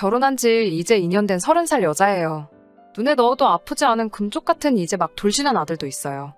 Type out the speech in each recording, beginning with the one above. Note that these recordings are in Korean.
결혼한 지 이제 2년 된 30살 여자예요. 눈에 넣어도 아프지 않은 금쪽 같은 이제 막 돌진한 아들도 있어요.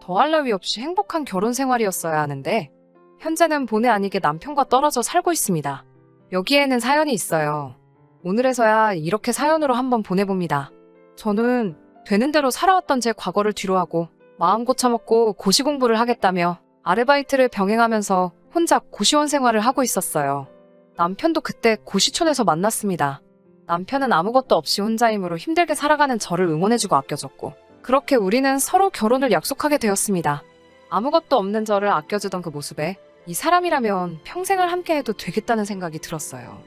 더할 나위 없이 행복한 결혼 생활이었어야 하는데 현재는 본의 아니게 남편과 떨어져 살고 있습니다. 여기에는 사연이 있어요. 오늘에서야 이렇게 사연으로 한번 보내봅니다. 저는 되는 대로 살아왔던 제 과거를 뒤로하고 마음 고쳐먹고 고시 공부를 하겠다며 아르바이트를 병행하면서 혼자 고시원 생활을 하고 있었어요. 남편도 그때 고시촌에서 만났습니다. 남편은 아무것도 없이 혼자이므로 힘들게 살아가는 저를 응원해주고 아껴줬고 그렇게 우리는 서로 결혼을 약속하게 되었습니다. 아무것도 없는 저를 아껴주던 그 모습에 이 사람이라면 평생을 함께해도 되겠다는 생각이 들었어요.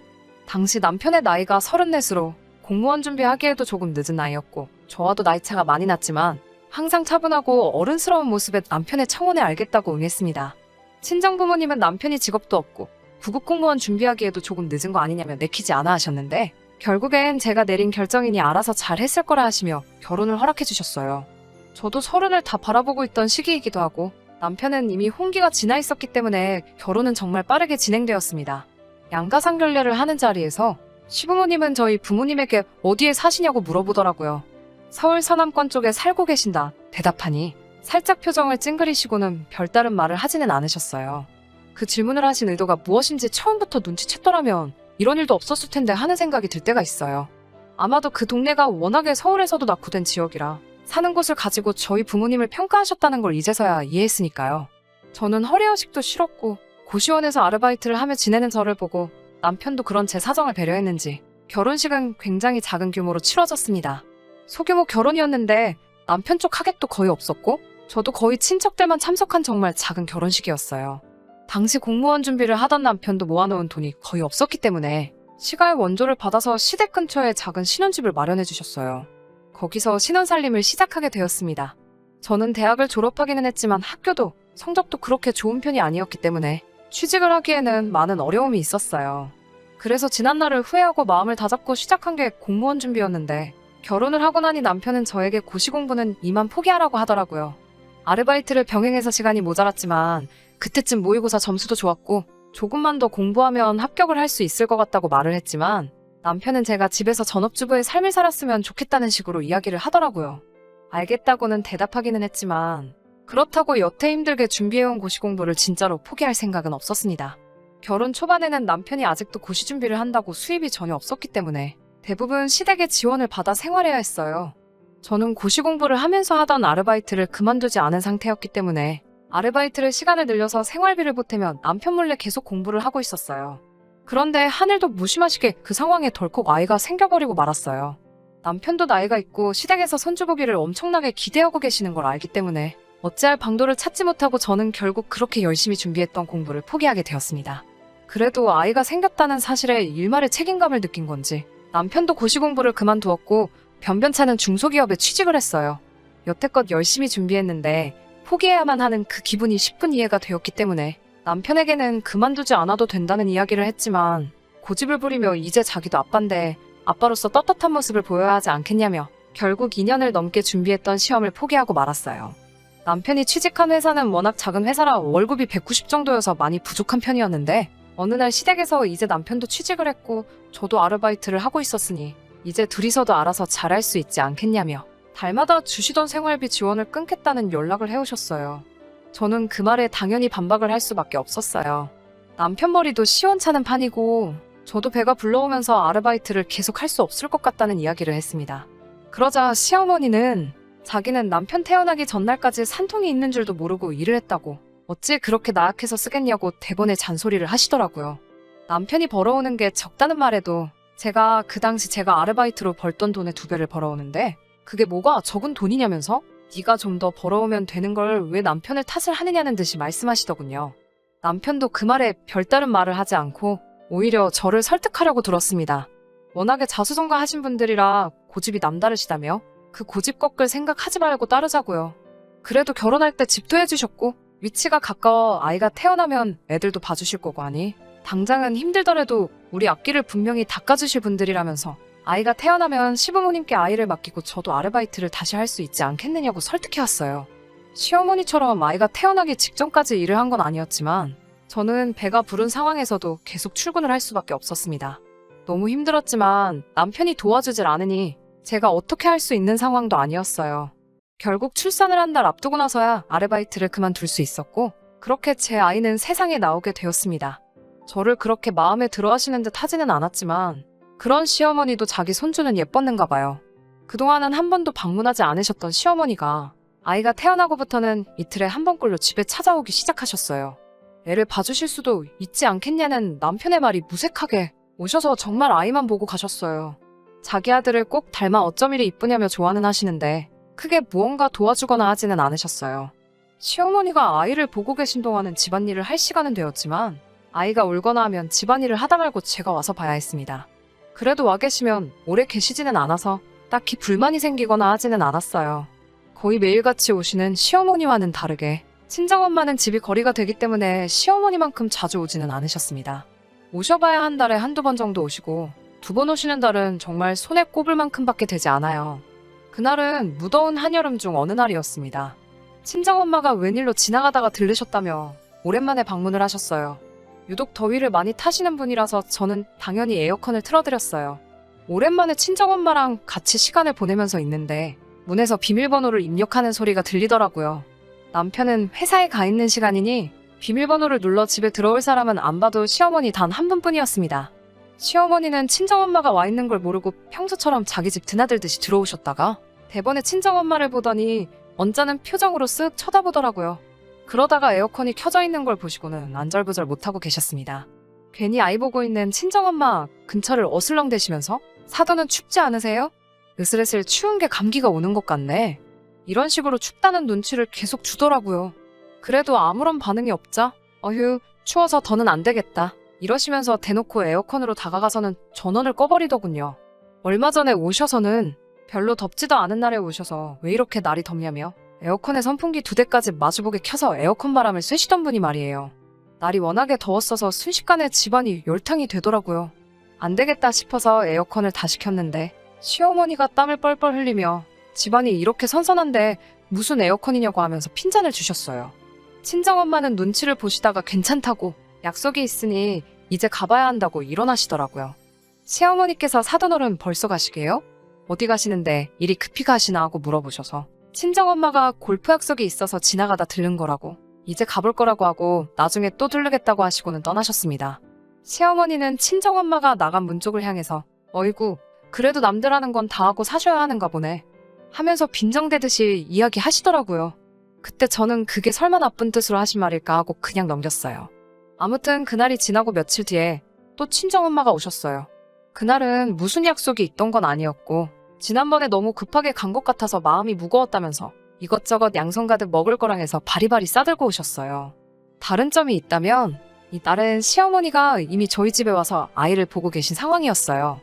당시 남편의 나이가 34으로 공무원 준비하기에도 조금 늦은 나이였고 저와도 나이차가 많이 났지만 항상 차분하고 어른스러운 모습에 남편의 청혼에 알겠다고 응했습니다. 친정 부모님은 남편이 직업도 없고 구급 공무원 준비하기에도 조금 늦은 거 아니냐며 내키지 않아 하셨는데 결국엔 제가 내린 결정이니 알아서 잘 했을 거라 하시며 결혼을 허락해 주셨어요. 저도 서른을 다 바라보고 있던 시기이기도 하고 남편은 이미 홍기가 지나 있었기 때문에 결혼은 정말 빠르게 진행되었습니다. 양가상결례를 하는 자리에서 시부모님은 저희 부모님에게 어디에 사시냐고 물어보더라고요. 서울 서남권 쪽에 살고 계신다 대답하니 살짝 표정을 찡그리시고는 별다른 말을 하지는 않으셨어요. 그 질문을 하신 의도가 무엇인지 처음부터 눈치챘더라면 이런 일도 없었을 텐데 하는 생각이 들 때가 있어요. 아마도 그 동네가 워낙에 서울에서도 낙후된 지역이라 사는 곳을 가지고 저희 부모님을 평가하셨다는 걸 이제서야 이해했으니까요. 저는 허례허식도 싫었고 고시원에서 아르바이트를 하며 지내는 저를 보고 남편도 그런 제 사정을 배려했는지 결혼식은 굉장히 작은 규모로 치러졌습니다. 소규모 결혼이었는데 남편 쪽 하객도 거의 없었고 저도 거의 친척들만 참석한 정말 작은 결혼식이었어요. 당시 공무원 준비를 하던 남편도 모아놓은 돈이 거의 없었기 때문에 시가의 원조를 받아서 시댁 근처에 작은 신혼집을 마련해 주셨어요. 거기서 신혼살림을 시작하게 되었습니다. 저는 대학을 졸업하기는 했지만 학교도 성적도 그렇게 좋은 편이 아니었기 때문에 취직을 하기에는 많은 어려움이 있었어요. 그래서 지난 날을 후회하고 마음을 다잡고 시작한 게 공무원 준비였는데 결혼을 하고 나니 남편은 저에게 고시 공부는 이만 포기하라고 하더라고요. 아르바이트를 병행해서 시간이 모자랐지만 그때쯤 모의고사 점수도 좋았고 조금만 더 공부하면 합격을 할 수 있을 것 같다고 말을 했지만 남편은 제가 집에서 전업주부의 삶을 살았으면 좋겠다는 식으로 이야기를 하더라고요. 알겠다고는 대답하기는 했지만 그렇다고 여태 힘들게 준비해온 고시 공부를 진짜로 포기할 생각은 없었습니다. 결혼 초반에는 남편이 아직도 고시 준비를 한다고 수입이 전혀 없었기 때문에 대부분 시댁의 지원을 받아 생활해야 했어요. 저는 고시 공부를 하면서 하던 아르바이트를 그만두지 않은 상태였기 때문에 아르바이트를 시간을 늘려서 생활비를 보태면 남편 몰래 계속 공부를 하고 있었어요. 그런데 하늘도 무심하시게 그 상황에 덜컥 아이가 생겨버리고 말았어요. 남편도 나이가 있고 시댁에서 손주보기를 엄청나게 기대하고 계시는 걸 알기 때문에 어찌할 방도를 찾지 못하고 저는 결국 그렇게 열심히 준비했던 공부를 포기하게 되었습니다. 그래도 아이가 생겼다는 사실에 일말의 책임감을 느낀 건지 남편도 고시 공부를 그만두었고 변변찮은 중소기업에 취직을 했어요. 여태껏 열심히 준비했는데 포기해야만 하는 그 기분이 10분 이해가 되었기 때문에 남편에게는 그만두지 않아도 된다는 이야기를 했지만 고집을 부리며 이제 자기도 아빠인데 아빠로서 떳떳한 모습을 보여야 하지 않겠냐며 결국 2년을 넘게 준비했던 시험을 포기하고 말았어요. 남편이 취직한 회사는 워낙 작은 회사라 월급이 190 정도여서 많이 부족한 편이었는데 어느 날 시댁에서 이제 남편도 취직을 했고 저도 아르바이트를 하고 있었으니 이제 둘이서도 알아서 잘할 수 있지 않겠냐며 달마다 주시던 생활비 지원을 끊겠다는 연락을 해오셨어요. 저는 그 말에 당연히 반박을 할 수밖에 없었어요. 남편 머리도 시원찮은 판이고 저도 배가 불러오면서 아르바이트를 계속 할 수 없을 것 같다는 이야기를 했습니다. 그러자 시어머니는 자기는 남편 태어나기 전날까지 산통이 있는 줄도 모르고 일을 했다고 어찌 그렇게 나약해서 쓰겠냐고 대번에 잔소리를 하시더라고요. 남편이 벌어오는 게 적다는 말에도 제가 그 당시 제가 아르바이트로 벌던 돈의 두 배를 벌어오는데 그게 뭐가 적은 돈이냐면서 네가 좀 더 벌어오면 되는 걸 왜 남편을 탓을 하느냐는 듯이 말씀하시더군요. 남편도 그 말에 별다른 말을 하지 않고 오히려 저를 설득하려고 들었습니다. 워낙에 자수성가 하신 분들이라 고집이 남다르시다며 그 고집 꺾을 생각하지 말고 따르자고요. 그래도 결혼할 때 집도 해주셨고 위치가 가까워 아이가 태어나면 애들도 봐주실 거고 하니 당장은 힘들더라도 우리 앞길을 분명히 닦아주실 분들이라면서 아이가 태어나면 시부모님께 아이를 맡기고 저도 아르바이트를 다시 할 수 있지 않겠느냐고 설득해왔어요. 시어머니처럼 아이가 태어나기 직전까지 일을 한 건 아니었지만 저는 배가 부른 상황에서도 계속 출근을 할 수밖에 없었습니다. 너무 힘들었지만 남편이 도와주질 않으니 제가 어떻게 할 수 있는 상황도 아니었어요. 결국 출산을 한 달 앞두고 나서야 아르바이트를 그만둘 수 있었고 그렇게 제 아이는 세상에 나오게 되었습니다. 저를 그렇게 마음에 들어 하시는 듯 하지는 않았지만 그런 시어머니도 자기 손주는 예뻤는가 봐요. 그동안은 한 번도 방문하지 않으셨던 시어머니가 아이가 태어나고부터는 이틀에 한 번꼴로 집에 찾아오기 시작하셨어요. 애를 봐주실 수도 있지 않겠냐는 남편의 말이 무색하게 오셔서 정말 아이만 보고 가셨어요. 자기 아들을 꼭 닮아 어쩜 이리 이쁘냐며 좋아는 하시는데 크게 무언가 도와주거나 하지는 않으셨어요. 시어머니가 아이를 보고 계신 동안은 집안일을 할 시간은 되었지만 아이가 울거나 하면 집안일을 하다 말고 제가 와서 봐야 했습니다. 그래도 와 계시면 오래 계시지는 않아서 딱히 불만이 생기거나 하지는 않았어요. 거의 매일같이 오시는 시어머니와는 다르게 친정엄마는 집이 거리가 되기 때문에 시어머니만큼 자주 오지는 않으셨습니다. 오셔봐야 한 달에 한두 번 정도 오시고 두 번 오시는 달은 정말 손에 꼽을 만큼밖에 되지 않아요. 그날은 무더운 한여름 중 어느 날이었습니다. 친정엄마가 웬일로 지나가다가 들르셨다며 오랜만에 방문을 하셨어요. 유독 더위를 많이 타시는 분이라서 저는 당연히 에어컨을 틀어드렸어요. 오랜만에 친정엄마랑 같이 시간을 보내면서 있는데 문에서 비밀번호를 입력하는 소리가 들리더라고요. 남편은 회사에 가 있는 시간이니 비밀번호를 눌러 집에 들어올 사람은 안 봐도 시어머니 단 한 분뿐이었습니다. 시어머니는 친정엄마가 와 있는 걸 모르고 평소처럼 자기 집 드나들듯이 들어오셨다가 대번에 친정엄마를 보더니 언짢은 표정으로 쓱 쳐다보더라고요. 그러다가 에어컨이 켜져 있는 걸 보시고는 안절부절 못하고 계셨습니다. 괜히 아이 보고 있는 친정엄마 근처를 어슬렁대시면서 사돈은 춥지 않으세요? 으슬으슬 추운 게 감기가 오는 것 같네. 이런 식으로 춥다는 눈치를 계속 주더라고요. 그래도 아무런 반응이 없자 어휴 추워서 더는 안 되겠다. 이러시면서 대놓고 에어컨으로 다가가서는 전원을 꺼버리더군요. 얼마 전에 오셔서는 별로 덥지도 않은 날에 오셔서 왜 이렇게 날이 덥냐며 에어컨에 선풍기 두 대까지 마주보게 켜서 에어컨 바람을 쐬시던 분이 말이에요. 날이 워낙에 더웠어서 순식간에 집안이 열탕이 되더라고요. 안 되겠다 싶어서 에어컨을 다시 켰는데 시어머니가 땀을 뻘뻘 흘리며 집안이 이렇게 선선한데 무슨 에어컨이냐고 하면서 핀잔을 주셨어요. 친정엄마는 눈치를 보시다가 괜찮다고 약속이 있으니 이제 가봐야 한다고 일어나시더라고요. 시어머니께서 사돈 어른 벌써 가시게요? 어디 가시는데 일이 급히 가시나 하고 물어보셔서 친정엄마가 골프 약속이 있어서 지나가다 들른 거라고 이제 가볼 거라고 하고 나중에 또 들르겠다고 하시고는 떠나셨습니다. 시어머니는 친정엄마가 나간 문 쪽을 향해서 어이구 그래도 남들 하는 건 다 하고 사셔야 하는가 보네 하면서 빈정대듯이 이야기하시더라고요. 그때 저는 그게 설마 나쁜 뜻으로 하신 말일까 하고 그냥 넘겼어요. 아무튼 그날이 지나고 며칠 뒤에 또 친정엄마가 오셨어요. 그날은 무슨 약속이 있던 건 아니었고 지난번에 너무 급하게 간 것 같아서 마음이 무거웠다면서 이것저것 양손 가득 먹을 거랑 해서 바리바리 싸들고 오셨어요. 다른 점이 있다면 이 딸은 시어머니가 이미 저희 집에 와서 아이를 보고 계신 상황이었어요.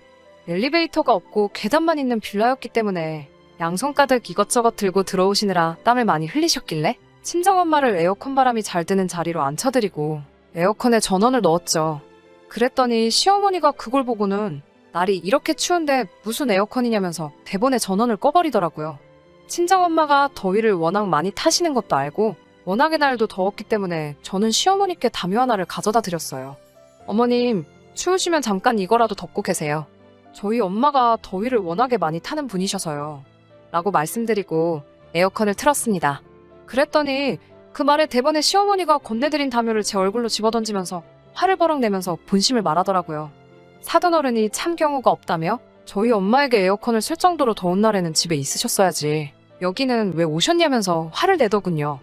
엘리베이터가 없고 계단만 있는 빌라였기 때문에 양손 가득 이것저것 들고 들어오시느라 땀을 많이 흘리셨길래 친정엄마를 에어컨 바람이 잘 드는 자리로 앉혀드리고 에어컨에 전원을 넣었죠. 그랬더니 시어머니가 그걸 보고는 날이 이렇게 추운데 무슨 에어컨이냐면서 대본에 전원을 꺼버리더라고요. 친정엄마가 더위를 워낙 많이 타시는 것도 알고 워낙에 날도 더웠기 때문에 저는 시어머니께 담요 하나를 가져다 드렸어요. 어머님, 추우시면 잠깐 이거라도 덮고 계세요. 저희 엄마가 더위를 워낙에 많이 타는 분이셔서요. 라고 말씀드리고 에어컨을 틀었습니다. 그랬더니 그 말에 대번에 시어머니가 건네드린 담요를 제 얼굴로 집어던지면서 화를 버럭 내면서 본심을 말하더라고요. 사돈 어른이 참 경우가 없다며 저희 엄마에게 에어컨을 쓸 정도로 더운 날에는 집에 있으셨어야지. 여기는 왜 오셨냐면서 화를 내더군요.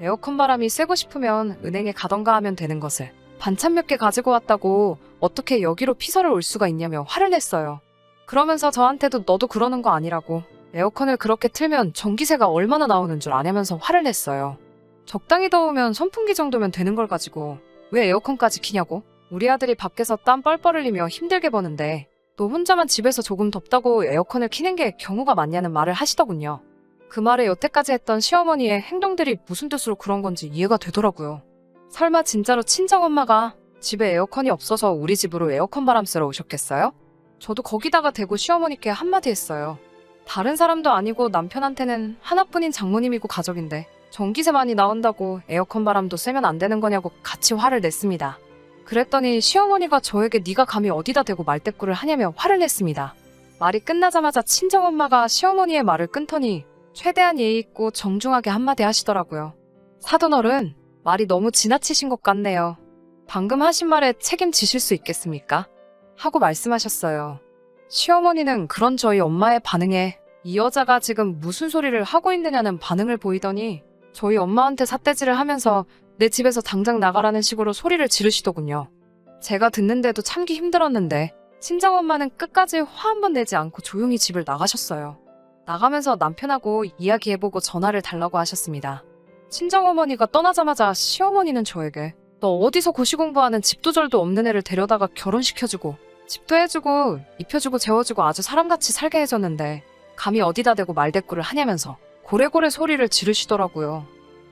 에어컨 바람이 쐬고 싶으면 은행에 가던가 하면 되는 것을 반찬 몇 개 가지고 왔다고 어떻게 여기로 피서를 올 수가 있냐며 화를 냈어요. 그러면서 저한테도 너도 그러는 거 아니라고 에어컨을 그렇게 틀면 전기세가 얼마나 나오는 줄 아냐면서 화를 냈어요. 적당히 더우면 선풍기 정도면 되는 걸 가지고 왜 에어컨까지 키냐고? 우리 아들이 밖에서 땀 뻘뻘 흘리며 힘들게 버는데 너 혼자만 집에서 조금 덥다고 에어컨을 키는 게 경우가 많냐는 말을 하시더군요. 그 말에 여태까지 했던 시어머니의 행동들이 무슨 뜻으로 그런 건지 이해가 되더라고요. 설마 진짜로 친정엄마가 집에 에어컨이 없어서 우리 집으로 에어컨 바람 쐬러 오셨겠어요? 저도 거기다가 대고 시어머니께 한마디 했어요. 다른 사람도 아니고 남편한테는 하나뿐인 장모님이고 가족인데 전기세 많이 나온다고 에어컨 바람도 쐬면 안 되는 거냐고 같이 화를 냈습니다. 그랬더니 시어머니가 저에게 네가 감히 어디다 대고 말대꾸를 하냐며 화를 냈습니다. 말이 끝나자마자 친정엄마가 시어머니의 말을 끊더니 최대한 예의 있고 정중하게 한마디 하시더라고요. 사돈어른, 말이 너무 지나치신 것 같네요. 방금 하신 말에 책임지실 수 있겠습니까? 하고 말씀하셨어요. 시어머니는 그런 저희 엄마의 반응에 이 여자가 지금 무슨 소리를 하고 있느냐는 반응을 보이더니 저희 엄마한테 삿대질을 하면서 내 집에서 당장 나가라는 식으로 소리를 지르시더군요. 제가 듣는데도 참기 힘들었는데 친정 엄마는 끝까지 화 한 번 내지 않고 조용히 집을 나가셨어요. 나가면서 남편하고 이야기해보고 전화를 달라고 하셨습니다. 친정어머니가 떠나자마자 시어머니는 저에게 너 어디서 고시 공부하는 집도 절도 없는 애를 데려다가 결혼시켜주고 집도 해주고 입혀주고 재워주고 아주 사람같이 살게 해줬는데 감히 어디다 대고 말대꾸를 하냐면서 고래고래 소리를 지르시더라고요.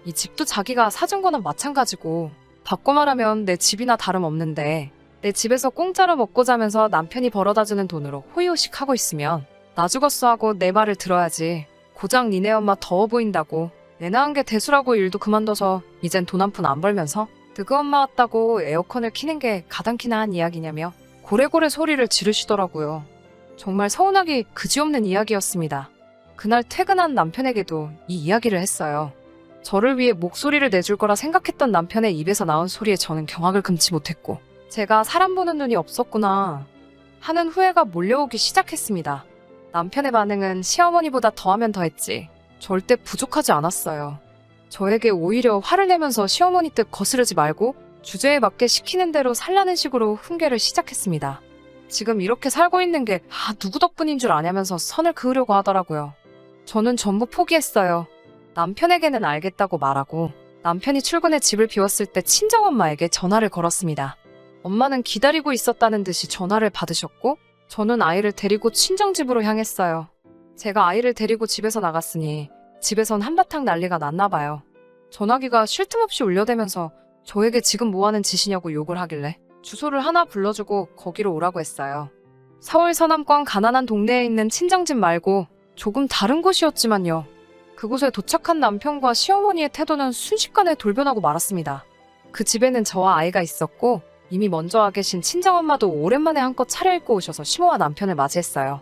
이 집도 자기가 사준 거나 마찬가지고 바꿔 말하면 내 집이나 다름없는데 내 집에서 공짜로 먹고 자면서 남편이 벌어다주는 돈으로 호의호식 하고 있으면 나 죽었어 하고 내 말을 들어야지 고작 니네 엄마 더워 보인다고 내 낳은 게 대수라고 일도 그만둬서 이젠 돈 한 푼 안 벌면서 드그 엄마 왔다고 에어컨을 키는 게 가당키나 한 이야기냐며 고래고래 소리를 지르시더라고요. 정말 서운하기 그지없는 이야기였습니다. 그날 퇴근한 남편에게도 이 이야기를 했어요. 저를 위해 목소리를 내줄 거라 생각했던 남편의 입에서 나온 소리에 저는 경악을 금치 못했고 제가 사람 보는 눈이 없었구나 하는 후회가 몰려오기 시작했습니다. 남편의 반응은 시어머니보다 더하면 더했지 절대 부족하지 않았어요. 저에게 오히려 화를 내면서 시어머니 뜻 거스르지 말고 주제에 맞게 시키는 대로 살라는 식으로 훈계를 시작했습니다. 지금 이렇게 살고 있는 게, 아, 누구 덕분인 줄 아냐면서 선을 그으려고 하더라고요. 저는 전부 포기했어요. 남편에게는 알겠다고 말하고, 남편이 출근해 집을 비웠을 때 친정엄마에게 전화를 걸었습니다. 엄마는 기다리고 있었다는 듯이 전화를 받으셨고, 저는 아이를 데리고 친정집으로 향했어요. 제가 아이를 데리고 집에서 나갔으니, 집에선 한바탕 난리가 났나 봐요. 전화기가 쉴 틈 없이 울려대면서 저에게 지금 뭐 하는 짓이냐고 욕을 하길래 주소를 하나 불러주고 거기로 오라고 했어요. 서울 서남권 가난한 동네에 있는 친정집 말고 조금 다른 곳이었지만요. 그곳에 도착한 남편과 시어머니의 태도는 순식간에 돌변하고 말았습니다. 그 집에는 저와 아이가 있었고 이미 먼저 와 계신 친정엄마도 오랜만에 한껏 차려입고 오셔서 시모와 남편을 맞이했어요.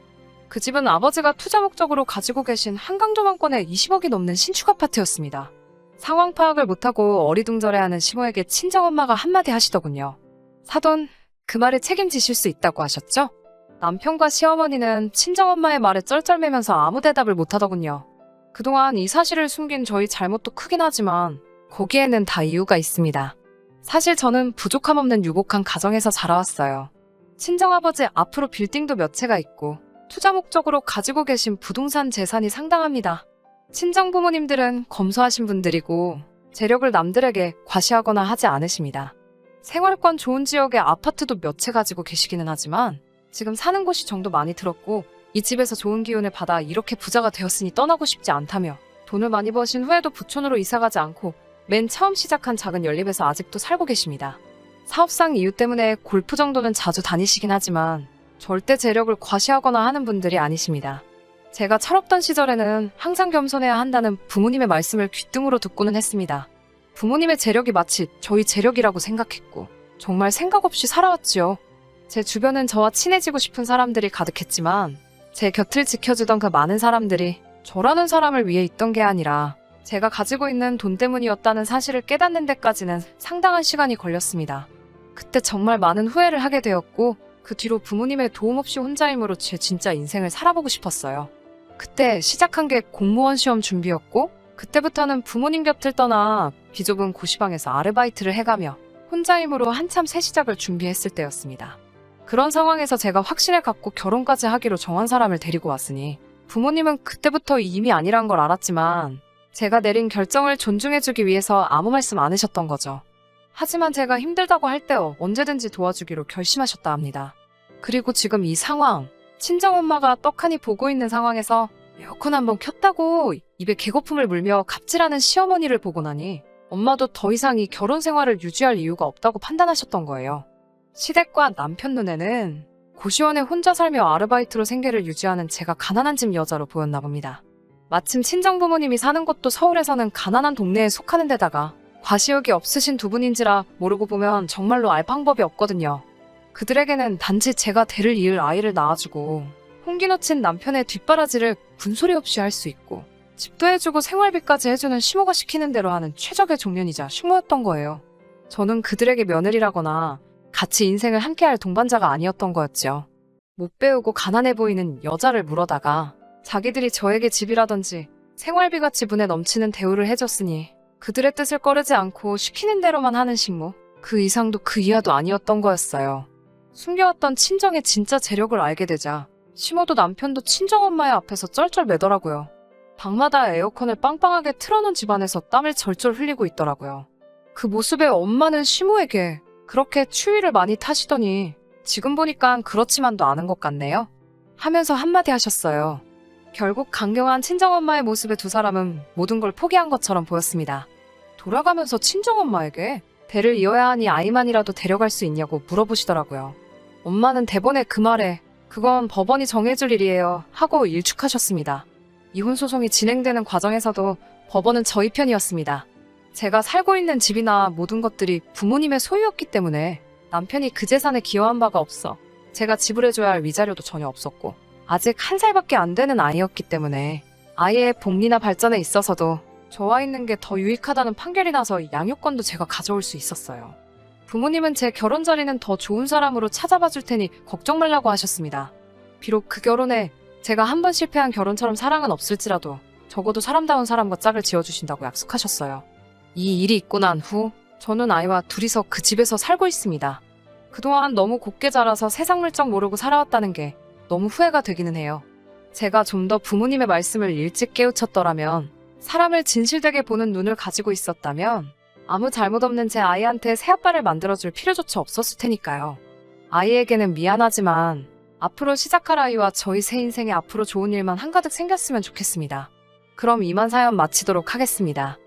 그 집은 아버지가 투자 목적으로 가지고 계신 한강조망권에 20억이 넘는 신축 아파트였습니다. 상황 파악을 못하고 어리둥절해하는 시모에게 친정엄마가 한마디 하시더군요. 사돈, 그 말에 책임지실 수 있다고 하셨죠? 남편과 시어머니는 친정엄마의 말에 쩔쩔매면서 아무 대답을 못하더군요. 그동안 이 사실을 숨긴 저희 잘못도 크긴 하지만 거기에는 다 이유가 있습니다. 사실 저는 부족함 없는 유복한 가정에서 자라왔어요. 친정아버지 앞으로 빌딩도 몇 채가 있고 투자 목적으로 가지고 계신 부동산 재산이 상당합니다. 친정 부모님들은 검소하신 분들이고 재력을 남들에게 과시하거나 하지 않으십니다. 생활권 좋은 지역의 아파트도 몇 채 가지고 계시기는 하지만 지금 사는 곳이 정도 많이 들었고 이 집에서 좋은 기운을 받아 이렇게 부자가 되었으니 떠나고 싶지 않다며 돈을 많이 버신 후에도 부촌으로 이사가지 않고 맨 처음 시작한 작은 연립에서 아직도 살고 계십니다. 사업상 이유 때문에 골프 정도는 자주 다니시긴 하지만 절대 재력을 과시하거나 하는 분들이 아니십니다. 제가 철없던 시절에는 항상 겸손해야 한다는 부모님의 말씀을 귓등으로 듣고는 했습니다. 부모님의 재력이 마치 저희 재력이라고 생각했고 정말 생각 없이 살아왔지요. 제 주변은 저와 친해지고 싶은 사람들이 가득했지만 제 곁을 지켜주던 그 많은 사람들이 저라는 사람을 위해 있던 게 아니라 제가 가지고 있는 돈 때문이었다는 사실을 깨닫는 데까지는 상당한 시간이 걸렸습니다. 그때 정말 많은 후회를 하게 되었고 그 뒤로 부모님의 도움 없이 혼자 힘으로 제 진짜 인생을 살아보고 싶었어요. 그때 시작한 게 공무원 시험 준비였고 그때부터는 부모님 곁을 떠나 비좁은 고시방에서 아르바이트를 해가며 혼자 힘으로 한참 새 시작을 준비했을 때였습니다. 그런 상황에서 제가 확신을 갖고 결혼까지 하기로 정한 사람을 데리고 왔으니 부모님은 그때부터 이미 아니란 걸 알았지만 제가 내린 결정을 존중해주기 위해서 아무 말씀 안 하셨던 거죠. 하지만 제가 힘들다고 할 때 언제든지 도와주기로 결심하셨다 합니다. 그리고 지금 이 상황, 친정엄마가 떡하니 보고 있는 상황에서 에어컨 한번 켰다고 입에 개거품을 물며 갑질하는 시어머니를 보고 나니 엄마도 더 이상 이 결혼 생활을 유지할 이유가 없다고 판단하셨던 거예요. 시댁과 남편 눈에는 고시원에 혼자 살며 아르바이트로 생계를 유지하는 제가 가난한 집 여자로 보였나 봅니다. 마침 친정 부모님이 사는 곳도 서울에서는 가난한 동네에 속하는 데다가 과시욕이 없으신 두 분인지라 모르고 보면 정말로 알 방법이 없거든요. 그들에게는 단지 제가 대를 이을 아이를 낳아주고 홍기 놓친 남편의 뒷바라지를 군소리 없이 할 수 있고 집도 해주고 생활비까지 해주는 시모가 시키는 대로 하는 최적의 종년이자 식모였던 거예요. 저는 그들에게 며느리라거나 같이 인생을 함께할 동반자가 아니었던 거였지요. 못 배우고 가난해 보이는 여자를 물어다가 자기들이 저에게 집이라든지 생활비가 지분에 넘치는 대우를 해줬으니 그들의 뜻을 꺼르지 않고 시키는 대로만 하는 식모. 그 이상도 그 이하도 아니었던 거였어요. 숨겨왔던 친정의 진짜 재력을 알게 되자 시모도 남편도 친정엄마의 앞에서 쩔쩔 매더라고요. 방마다 에어컨을 빵빵하게 틀어놓은 집안에서 땀을 절절 흘리고 있더라고요. 그 모습에 엄마는 시모에게 그렇게 추위를 많이 타시더니 지금 보니까 그렇지만도 않은 것 같네요. 하면서 한마디 하셨어요. 결국 강경한 친정엄마의 모습에 두 사람은 모든 걸 포기한 것처럼 보였습니다. 돌아가면서 친정엄마에게 대를 이어야 하니 아이만이라도 데려갈 수 있냐고 물어보시더라고요. 엄마는 대본에 그 말에 그건 법원이 정해줄 일이에요 하고 일축하셨습니다. 이혼 소송이 진행되는 과정에서도 법원은 저희 편이었습니다. 제가 살고 있는 집이나 모든 것들이 부모님의 소유였기 때문에 남편이 그 재산에 기여한 바가 없어 제가 지불해줘야 할 위자료도 전혀 없었고 아직 한 살밖에 안 되는 아이였기 때문에 아이의 복리나 발전에 있어서도 저와 있는 게 더 유익하다는 판결이 나서 양육권도 제가 가져올 수 있었어요. 부모님은 제 결혼 자리는 더 좋은 사람으로 찾아봐 줄 테니 걱정 말라고 하셨습니다. 비록 그 결혼에 제가 한 번 실패한 결혼처럼 사랑은 없을지라도 적어도 사람다운 사람과 짝을 지어주신다고 약속하셨어요. 이 일이 있고 난 후 저는 아이와 둘이서 그 집에서 살고 있습니다. 그동안 너무 곱게 자라서 세상 물정 모르고 살아왔다는 게 너무 후회가 되기는 해요. 제가 좀 더 부모님의 말씀을 일찍 깨우쳤더라면 사람을 진실되게 보는 눈을 가지고 있었다면 아무 잘못 없는 제 아이한테 새아빠를 만들어줄 필요조차 없었을 테니까요. 아이에게는 미안하지만 앞으로 시작할 아이와 저희 새 인생에 앞으로 좋은 일만 한가득 생겼으면 좋겠습니다. 그럼 이만 사연 마치도록 하겠습니다.